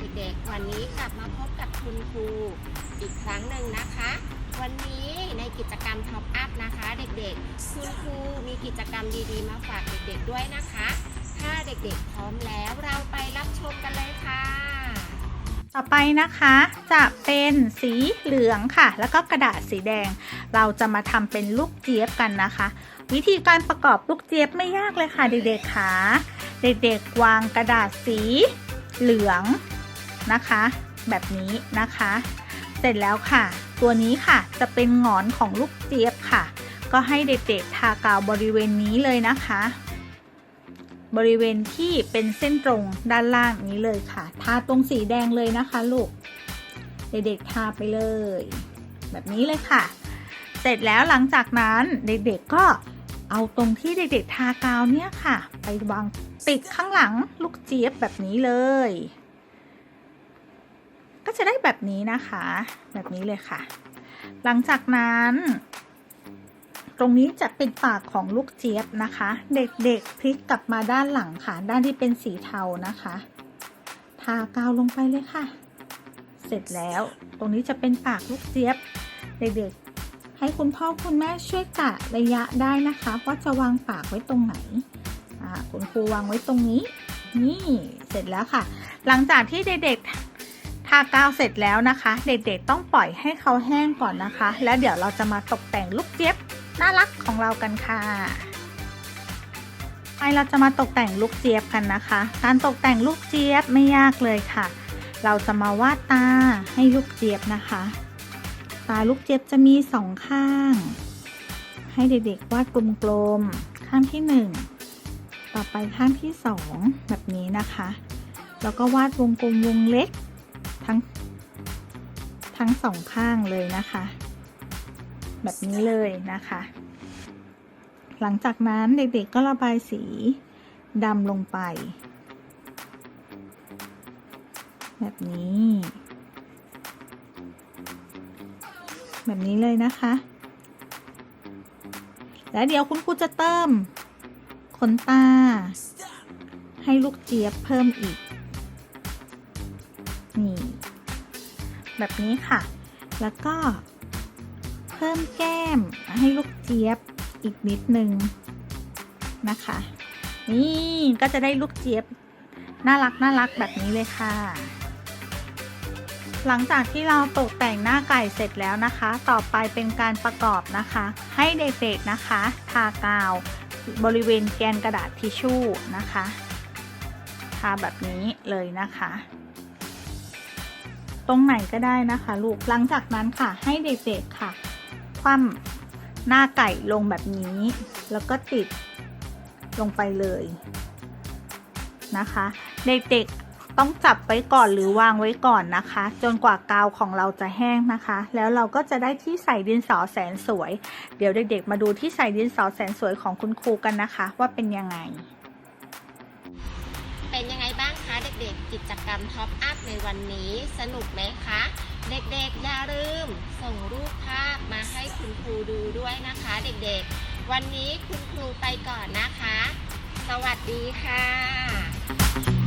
เด็กๆ วันนี้กลับมาพบกับคุณครูอีกครั้งหนึ่งนะคะ วันนี้ในกิจกรรมท็อปอัพนะคะ เด็กๆ คุณครูมีกิจกรรมดีๆ มาฝากเด็กๆด้วยนะคะ ถ้าเด็กๆพร้อมแล้วเราไปรับชมกันเลยค่ะ ต่อไปนะคะจะเป็นสีเหลืองค่ะ แล้วก็กระดาษสีแดง เราจะมาทำเป็นลูกเจี๊ยบกันนะคะ วิธีการประกอบลูกเจี๊ยบไม่ยากเลยค่ะเด็กๆค่ะเด็กๆวางกระดาษสีเหลือง นะคะ แบบนี้นะคะ เสร็จแล้วค่ะ ตัวนี้ค่ะจะเป็นงอนของลูกเจี๊ยบค่ะ ก็ให้เด็กๆทากาวบริเวณนี้เลยนะคะ บริเวณที่เป็นเส้นตรงด้านล่างนี้เลยค่ะ ทาตรงสีแดงเลยนะคะลูก เด็กๆทาไปเลย แบบนี้เลยค่ะ เสร็จแล้วหลังจากนั้นเด็กๆก็เอาตรงที่เด็กๆทากาวเนี่ยค่ะ ไปวางติดข้างหลังลูกเจี๊ยบแบบนี้เลย ก็จะได้แบบนี้นะคะ แบบนี้เลยค่ะ หลังจากนั้น ตรงนี้จะเป็นปากของลูกเจี๊ยบนะคะ เด็กๆพลิกกลับมาด้านหลังค่ะ ด้านที่เป็นสีเทานะคะทากาวลงไปเลยค่ะ เสร็จแล้ว ตรงนี้จะเป็นปากลูกเจี๊ยบ เด็กๆ ให้คุณพ่อคุณแม่ช่วยกะระยะได้นะคะว่าจะวางปากไว้ตรงไหนคุณครูวางไว้ตรงนี้ นี่เสร็จแล้วค่ะ หลังจากที่เด็กๆ ทากาวเสร็จแล้วนะคะ เด็กๆต้องปล่อยให้เขาแห้งก่อนนะคะ แล้วเดี๋ยวเราจะมาตกแต่งลูกเจี๊ยบน่ารักของเรากันค่ะไปเราจะมาตกแต่งลูกเจี๊ยบกันนะคะ การตกแต่งลูกเจี๊ยบไม่ยากเลยค่ะ เราจะมาวาดตาให้ลูกเจี๊ยบนะคะ ตาลูกเจี๊ยบจะมีสองข้าง ให้เด็กๆวาดกลมๆข้างที่หนึ่งต่อไปข้างที่สองแบบนี้นะคะ แล้วก็วาดวงกลมวงเล็ก ทั้ง ทั้งสองข้างเลยนะคะ แบบนี้เลยนะคะ หลังจากนั้นเด็กๆก็ระบายสีดำลงไป แบบนี้ แบบนี้เลยนะคะ แล้วเดี๋ยวคุณครูจะเติมขนตา ให้ลูกเจี๊ยบเพิ่มอีก แบบนี้ค่ะ แล้วก็เพิ่มแก้มให้ลูกเจี๊ยบอีกนิดนึงนะคะ นี่ก็จะได้ลูกเจี๊ยบน่ารักน่ารักแบบนี้เลยค่ะ หลังจากที่เราตกแต่งหน้าไก่เสร็จแล้วนะคะ ต่อไปเป็นการประกอบนะคะ ให้เด็กๆนะคะ ทากาวบริเวณแกนกระดาษทิชชู่นะคะ ทาแบบนี้เลยนะคะ ตรงไหนก็ได้นะคะลูกหลังจากนั้นค่ะให้เด็กๆค่ะ คว่ำหน้าไก่ลงแบบนี้ แล้วก็ติดลงไปเลยนะคะ เด็กๆต้องจับไว้ก่อนหรือวางไว้ก่อนนะคะ จนกว่ากาวของเราจะแห้งนะคะ แล้วเราก็จะได้ที่ใส่ดินสอแสนสวย เดี๋ยวเด็กๆ มาดูที่ใส่ดินสอแสนสวยของคุณครูกันนะคะ ว่าเป็นยังไง ด็กๆ กิจกรรมท็อปอัพในวันนี้สนุกไหมคะ เด็กๆ อย่าลืม ส่งรูปภาพมาให้คุณครูดูด้วยนะคะ เด็กๆ วันนี้คุณครูไปก่อนนะคะ สวัสดีค่ะ